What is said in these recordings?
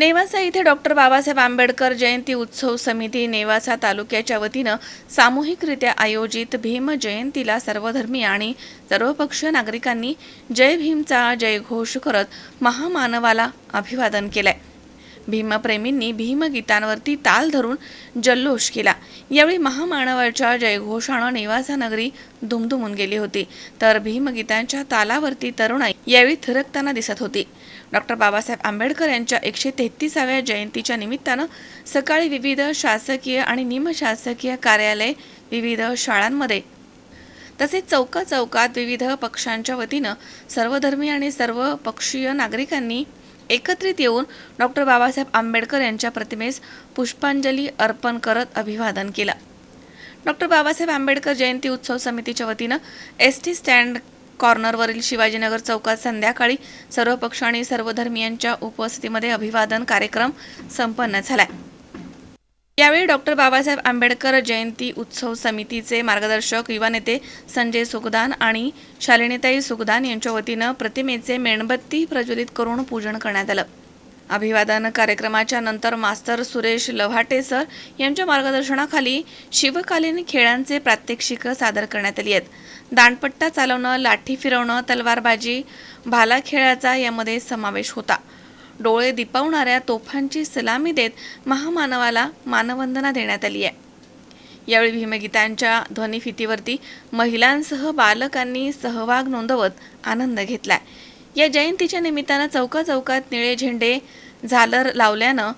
नेवासा इथे डॉक्टर बाबासाहेब आंबेडकर जयंती उत्सव समिती नेवासा तालुक्याच्या वतीनं सामूहिकरित्या आयोजित भीम जयंतीला सर्वधर्मीय आणि सर्वपक्षीय नागरिकांनी जय भीमचा जयघोष करत महामानवाला अभिवादन केलंय. भीमप्रेमींनी भीमगीतांवरती ताल धरून जल्लोष केला. यावेळी महामानवाच्या जयघोषानं नेवासानगरी दुमदुमून गेली होती. तर भीमगीतांच्या तालावरती तरुणाई यावेळी थिरकताना दिसत होती. डॉक्टर बाबासाहेब आंबेडकर यांच्या एकशे तेहतीसाव्या जयंतीच्या निमित्तानं सकाळी विविध शासकीय आणि निमशासकीय कार्यालय विविध शाळांमध्ये तसेच चौका चौकात विविध पक्षांच्या वतीनं सर्वधर्मीय आणि सर्व पक्षीय नागरिकांनी एकत्रित येऊन डॉक्टर बाबासाहेब आंबेडकर यांच्या प्रतिमेस पुष्पांजली अर्पण करत अभिवादन केलं. डॉक्टर बाबासाहेब आंबेडकर जयंती उत्सव समितीच्या वतीनं एस टी स्टँड कॉर्नरवरील शिवाजीनगर चौकात संध्याकाळी सर्व पक्ष आणि सर्व धर्मियांच्या उपस्थितीमध्ये अभिवादन कार्यक्रम संपन्न झालाय. यावेळी डॉक्टर बाबासाहेब आंबेडकर जयंती उत्सव समितीचे मार्गदर्शक युवा नेते संजय सुगदान आणि शालिनीताई सुगदान यांच्या वतीनं प्रतिमेचे मेणबत्ती प्रज्वलित करून पूजन करण्यात आलं. अभिवादन कार्यक्रमाच्या नंतर मास्तर सुरेश लव्हाटे सर यांच्या मार्गदर्शनाखाली शिवकालीन खेळांचे प्रात्यक्षिक सादर करण्यात आली आहेत. दांडपट्टा चालवणं लाठी फिरवणं तलवारबाजी भाला खेळाचा यामध्ये समावेश होता. डोळे दिपवणाऱ्या तोफांची सलामी देत महामानवाला मानवंदना देण्यात आली आहे. यावेळी भीमगीतांच्या ध्वनिफितीवरती महिलांसह बालकांनी सहभाग नोंदवत आनंद घेतला या जयंतीच्या निमित्तानं चौका चौकात निळे झेंडे झालर लावल्यानं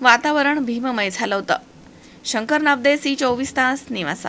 वातावरण भीममय झालं होतं. शंकर नाबदे सी चोवीस तास निवासा.